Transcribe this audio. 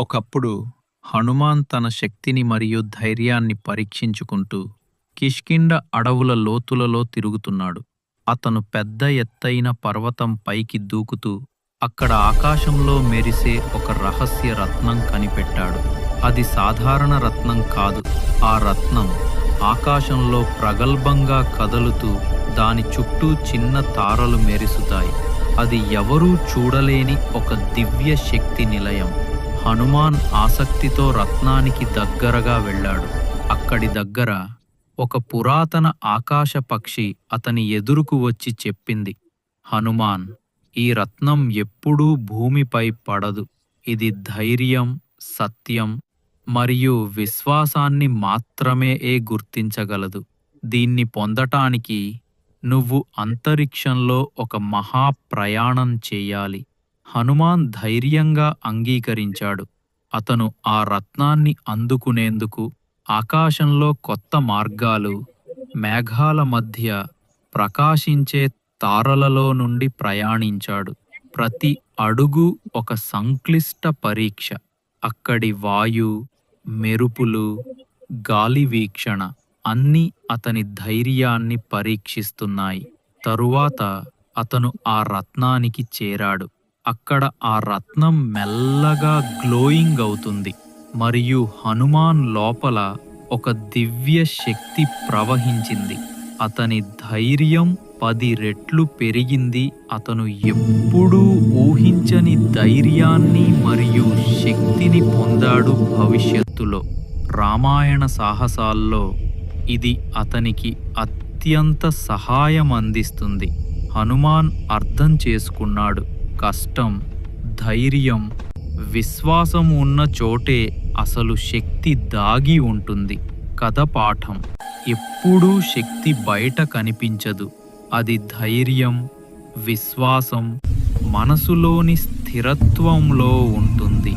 ఒకప్పుడు హనుమాన్ తన శక్తిని మరియు ధైర్యాన్ని పరీక్షించుకుంటూ కిష్కిండ అడవుల లోతులలో తిరుగుతున్నాడు. అతను పెద్ద ఎత్తైన పర్వతం పైకి దూకుతూ అక్కడ ఆకాశంలో మెరిసే ఒక రహస్య రత్నం కనిపెట్టాడు. అది సాధారణ రత్నం కాదు. ఆ రత్నం ఆకాశంలో ప్రగల్భంగా కదులుతూ దాని చుట్టూ చిన్న తారలు మెరుసుతాయి. అది ఎవరూ చూడలేని ఒక దివ్య శక్తి నిలయం. హనుమాన్ ఆసక్తితో రత్నానికి దగ్గరగా వెళ్ళాడు. అక్కడి దగ్గర ఒక పురాతన ఆకాశ పక్షి అతని ఎదురుకు వచ్చి చెప్పింది హనుమాన్ ఈ రత్నం ఎప్పుడూ భూమిపై పడదు. ఇది ధైర్యం సత్యం మరియు విశ్వాసాన్ని మాత్రమే ఏ గుర్తించగలదు. దీన్ని పొందటానికి నువ్వు అంతరిక్షంలో ఒక మహా ప్రయాణం చేయాలి. హనుమాన్ ధైర్యంగా అంగీకరించాడు. అతను ఆ రత్నాన్ని అందుకునేందుకు ఆకాశంలో కొత్త మార్గాలు మేఘాల మధ్య ప్రకాశించే తారలలో నుండి ప్రయాణించాడు. ప్రతి అడుగు ఒక సంక్లిష్ట పరీక్ష. అక్కడి వాయు మెరుపులు గాలి వీక్షణ అన్నీ అతని ధైర్యాన్ని పరీక్షిస్తున్నాయి. తరువాత అతను ఆ రత్నానికి చేరాడు. అక్కడ ఆ రత్నం మెల్లగా గ్లోయింగ్ అవుతుంది. మరియు హనుమాన్ లోపల ఒక దివ్య శక్తి ప్రవహించింది. అతని ధైర్యం పది రెట్లు పెరిగింది. అతను ఎప్పుడూ ఊహించని ధైర్యాన్ని మరియు శక్తిని పొందాడు భవిష్యత్తులో. రామాయణ సాహసాల్లో ఇది అతనికి అత్యంత సహాయం అందిస్తుంది. హనుమాన్ అర్థం చేసుకున్నాడు. కష్టం ధైర్యం విశ్వాసం ఉన్న చోటే అసలు శక్తి దాగి ఉంటుంది. కథ పాఠం. ఎప్పుడూ శక్తి బయట కనిపించదు. అది ధైర్యం విశ్వాసం మనసులోని స్థిరత్వంలో ఉంటుంది.